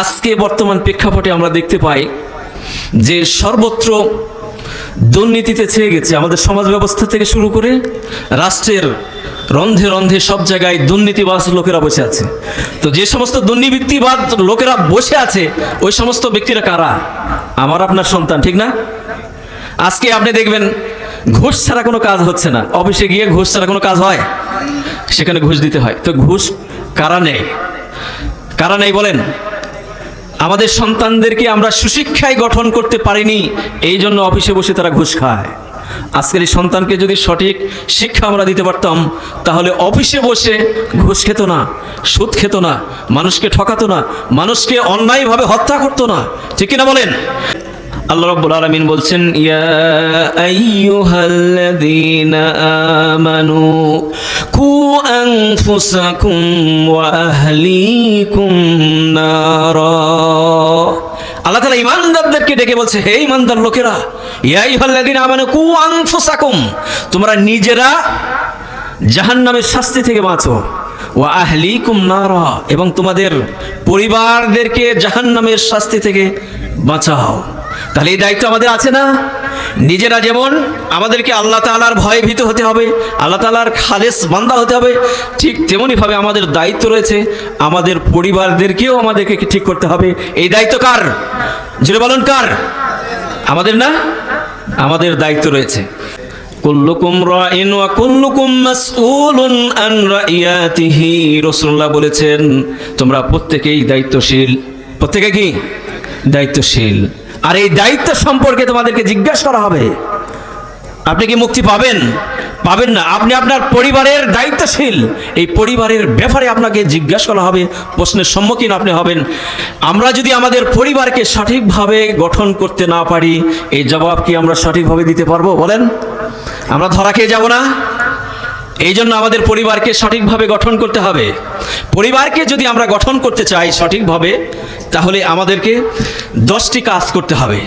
আজকে বর্তমান প্রেক্ষাপটে আমরা দেখতে পাই যে সর্বত্র দুর্নীতিতে ছেয়ে গেছে। আমাদের সমাজ ব্যবস্থা থেকে শুরু করে রাষ্ট্রের রন্ধে রন্ধে সব জায়গায় দুর্নীতিবাজ লোকেরা বসে আছে। তো যে সমস্ত দুর্নীতিবাদ লোকেরা বসে আছে, ওই সমস্ত ব্যক্তিরা কারা? আমার আপনার সন্তান, ঠিক না? আজকে আপনি দেখবেন ঘুষ ছাড়া কোনো কাজ হচ্ছে না। অফিসে গিয়ে ঘুষ ছাড়া কোনো কাজ হয়? সেখানে ঘুষ দিতে হয়। তো ঘুষ কারা নেই কারা নেই বলেন? আমাদের সন্তানদেরকে আমরা সুশিক্ষায় গঠন করতে পারিনি, এই জন্য অফিসে বসে তারা ঘুষ খায়। আজকের এই সন্তানকে যদি সঠিক শিক্ষা আমরা দিতে পারতাম, তাহলে অফিসে বসে ঘুষ খেত না, সুদ খেত না, মানুষকে ঠকাতো না, মানুষকে অন্যায়ভাবে হত্যা করতো না। ঠিক কিনা বলেন? আল্লাহ রাব্বুল আলামিন বলছেন, ইয়া আইয়ুহাল্লাযীনা আমানু কু আনফুসাকুম ওয়া আহলিকুম নারা। আল্লাহ তালা ইমানদারদেরকে ডেকে বলছে, হে ইমানদার লোকেরা ইয়াই হল্লাদিন আমানে কু আনফুসাকুম, তোমরা নিজেরা জাহান্নামের শাস্তি থেকে বাঁচো। ওয়া আহলিকুম নারা, এবং তোমাদের পরিবারদেরকে জাহান্নামের শাস্তি থেকে বাঁচাও। তাহলে এই দায়িত্ব আমাদের আছে না? নিজেরা যেমন আমাদেরকে আল্লাহ তালার ভয়ে ভীত হতে হবে, আল্লাহ তালার খালেস বান্দা হতে হবে, ঠিক তেমনইভাবে আমাদের দায়িত্ব রয়েছে, আমাদের পরিবারদেরকেও আমাদেরকে ঠিক করতে হবে। এই দায়িত্ব কার? জুড়ে বলুন কার? আমাদের না? আমাদের দায়িত্ব রয়েছে। কুল্লুকুম রাইন ওয়া কুল্লুকুম মাসউলুন আন রাইয়াতিহি, রাসূলুল্লাহ বলেছেন, তোমরা প্রত্যেকেই দায়িত্বশীল। প্রত্যেকে কি? দায়িত্বশীল। আর এই দায়িত্ব সম্পর্কে তোমাদেরকে জিজ্ঞাসা করা হবে। আপনি কি মুক্তি পাবেন? পাবেন না। আপনি আপনার পরিবারের দায়িত্বশীল। এই পরিবারের ব্যাপারে আপনাকে জিজ্ঞাসা করা হবে, প্রশ্নের সম্মুখীন আপনি হবেন। আমরা যদি আমাদের পরিবারকে সঠিকভাবে গঠন করতে না পারি, এই জবাব কি আমরা সঠিকভাবে দিতে পারব? বলেন। আমরা ধরা খেয়ে যাব না? এই জন্য আমাদের পরিবারকে সঠিকভাবে গঠন করতে হবে। পরিবারকে যদি আমরা গঠন করতে চাই সঠিকভাবে তাহলে আমাদেরকে দশটি কাজ করতে হবে।